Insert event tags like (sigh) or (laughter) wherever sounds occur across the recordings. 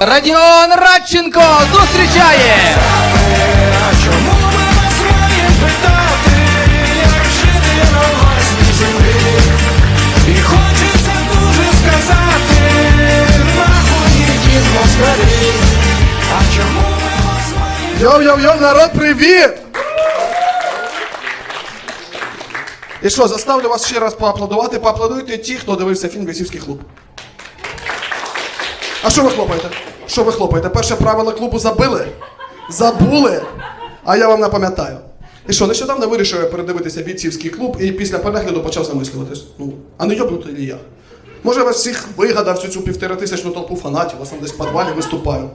Радіон Радченко зустрічає! Йоу-йоу-йоу, народ, привіт! І що, заставлю вас ще раз поаплодувати. Поаплодуйте ті, хто дивився фільм Бійцівський клуб. А що ви хлопаєте? Що ви хлопаєте? Перше правило клубу забили? Забули? А я вам напам'ятаю. І що, нещодавно вирішив я передивитися бійцівський клуб і після перегляду почав замислюватись. Ну, а не йобнутий ли я? Може, я вас всіх вигадав всю цю півторатисячну толпу фанатів, вас там десь в підвалі виступаю.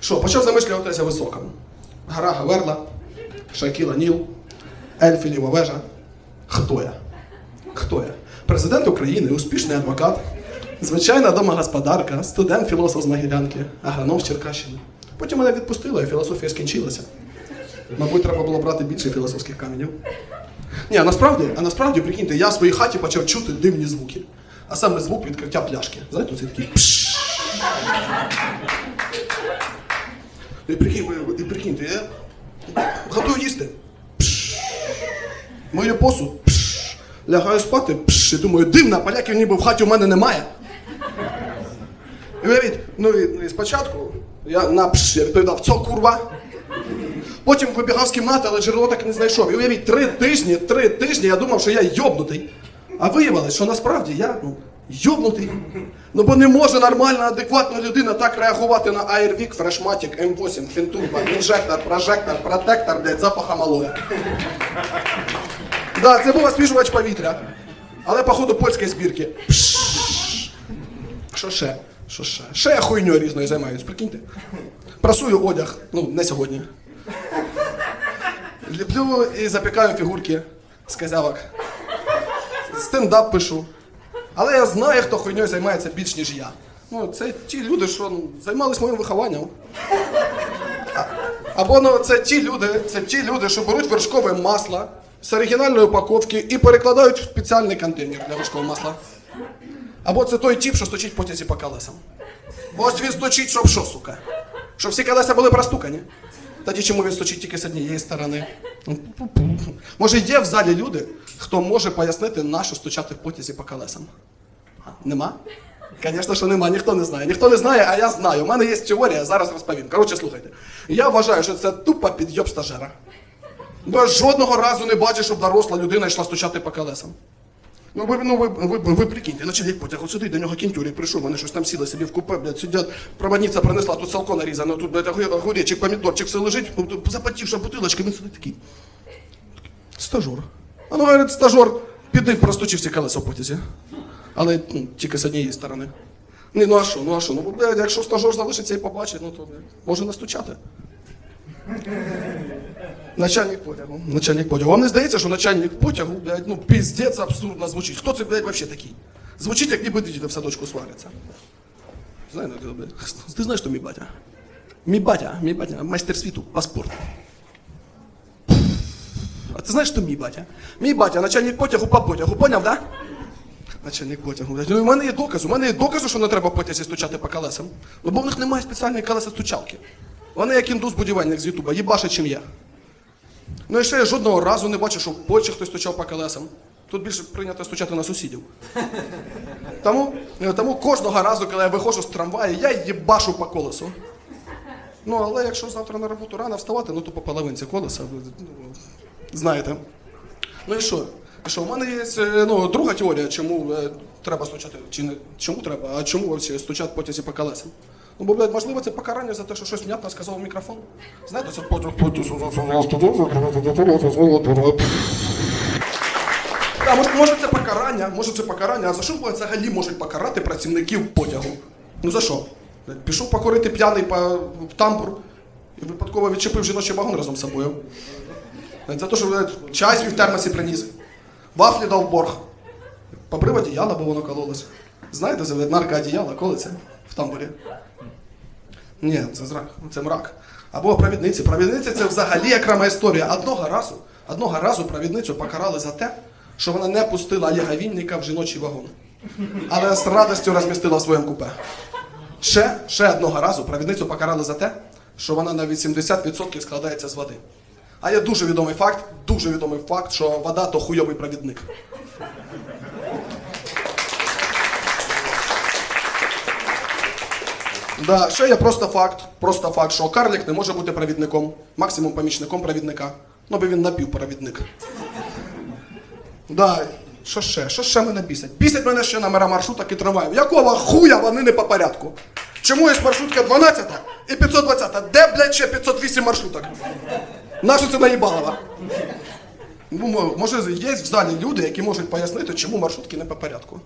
Що, почав замислюватися високому. Гара Гаверла, Шакіла Ніл, Ельфілєва вежа. Хто я? Хто я? Президент України, успішний адвокат, звичайна домогосподарка, студент філософ з Могилянки, агроном з Черкащини. Потім мене відпустили, і філософія скінчилася. Мабуть, треба було брати більше філософських каменів. Ні, а насправді, а насправді, прикиньте, я в своїй хаті почав чути дивні звуки. А саме звук відкриття пляшки. Знаєте, це такий пш. І прикинь, ви- і прикиньте, я готую їсти. Пш. Мою посуд. Пш. Лягаю спати. Пш. І думаю, дивно, поляків ніби в хаті у мене немає. І уявіть, ну і, ну, і спочатку я на пш, я відповідав, це курва. Потім вибігав з кімнати, але джерело так не знайшов. І уявіть, три тижні, три тижні я думав, що я йобнутий. А виявилось, що насправді я ну, йобнутий. Ну бо не може нормальна, адекватна людина так реагувати на Airwick, Freshmatic, M8, Фінтурбо, інжектор, прожектор, протектор, блядь, запаха малоя. Да, це був освіжувач повітря. Але, походу, польської збірки. Пш. Що ще? Що ще? Ще я хуйньою різною займаюсь, прикиньте. Прасую одяг, ну, не сьогодні. Ліплю і запікаю фігурки з козявок. Стендап пишу. Але я знаю, хто хуйньою займається більш, ніж я. Ну, це ті люди, що ну, займались моїм вихованням. Або ну, це ті люди, це ті люди, що беруть вершкове масло з оригінальної упаковки і перекладають в спеціальний контейнер для вершкового масла. Або це той тип, що стучить потязі по колесам. Бо ось він стучить, щоб що, сука? Щоб всі колеса були простукані. Тоді чому він стучить тільки з однієї сторони? Може, є в залі люди, хто може пояснити, на що стучати в потязі по колесам? Нема? Звісно, що нема, ніхто не знає. Ніхто не знає, а я знаю. У мене є теорія, зараз розповім. Коротше, слухайте. Я вважаю, що це тупо підйоб стажера. Бо жодного разу не бачу, щоб доросла людина йшла стучати по колесам. Ну ви, ну, ви, ви, ви, прикиньте, начальник потяг, от сюди до нього кінтюрі прийшов, вони щось там сіли собі в купе, блядь, сидять, проводниця принесла, тут салко нарізане, тут, блядь, огур- огуречик, помідорчик, все лежить, ну, запотівша бутилочка, він сидить такий. Стажор. А ну, говорить, стажор, піди простучи всі колеса в потязі. Але ну, тільки з однієї сторони. Ні, ну а що, ну а що? Ну, блядь, якщо стажор залишиться і побачить, ну то блядь, може настучати. Начальник потягу. Начальник потягу. Вам не здається, що начальник потягу, блядь, ну піздець абсурдно звучить. Хто це, блядь, вообще такий? Звучить, як ніби діти в садочку сваряться. Знаю, ну. Ти знаєш, що мій батя? Мій батя, мій батя, майстер світу по спорту. А ти знаєш, що мій батя? Мій батя, начальник потягу по потягу, поняв, да? Начальник потягу. блядь. Ну, у мене є доказ. У мене є докази, що не треба потязі стучати по колесам. Ну, бо в них немає спеціальної колеса стучалки. Вони як індус-будівельник з Ютуба, їбаше, чим я. Ну і ще я жодного разу не бачив, що в Польщі хтось стучав по колесам. Тут більше прийнято стучати на сусідів. (laughs) Тому, е, тому кожного разу, коли я виходжу з трамваю, я їбашу по колесу. Ну, але якщо завтра на роботу рано вставати, ну то по половинці колеса, ну, знаєте. Ну і що? І що, у мене є е, ну, друга теорія, чому е, треба стучати, чи не чому треба, а чому стучать потязі по колесам. Ну, бо, блядь, можливо, це покарання за те, що щось внятно сказав в мікрофон. Знаєте, це потяг, Да, може, може це покарання, може це покарання, а за що взагалі можуть покарати працівників потягу? Ну за що? Блядь, Пішов покорити п'яний по тамбур і випадково відчепив жіночий вагон разом з собою. Блядь, За те, що блядь, чай свій в термосі приніс. Вафлі дав борг. Побрив одіяло, бо воно кололось. Знаєте, за наркоодіяло колиться в тамбурі. Ні, це зрак, це мрак. Або провідниці. Провідниці це взагалі окрема історія. Одного разу, одного разу провідницю покарали за те, що вона не пустила Олега Вінника в жіночий вагон. Але з радістю розмістила в своєму купе. Ще, ще одного разу провідницю покарали за те, що вона на 80% складається з води. А є дуже відомий факт, дуже відомий факт, що вода то хуйовий провідник. Да, ще є просто факт, просто факт, що карлик не може бути провідником, максимум помічником провідника. Ну, бо він напівпровідник. Да, що ще? Що ще мене бісять? Бісять мене ще номера маршруток і трамваїв. Якого хуя вони не по порядку? Чому є маршрутка 12 і 520? Де, блядь, ще 508 маршруток? Нащо це наїбалово? Ну, може, є в залі люди, які можуть пояснити, чому маршрутки не по порядку.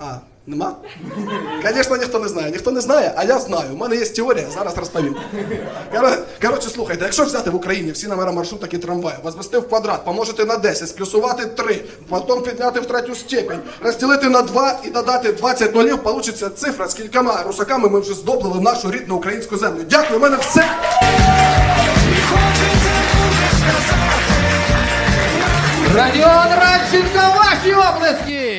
А, нема? Звісно, ніхто не знає. Ніхто не знає, а я знаю. У мене є теорія, зараз розповім. Коротше, слухайте, якщо взяти в Україні всі номера маршруток і трамваїв, возвести в квадрат, помножити на 10, сплюсувати 3, потім підняти в третю степень, розділити на 2 і додати 20 нулів, получиться цифра, з кількома русаками ми вже здобрили нашу рідну українську землю. Дякую, у мене все. Радіон Радченко, ваші облески!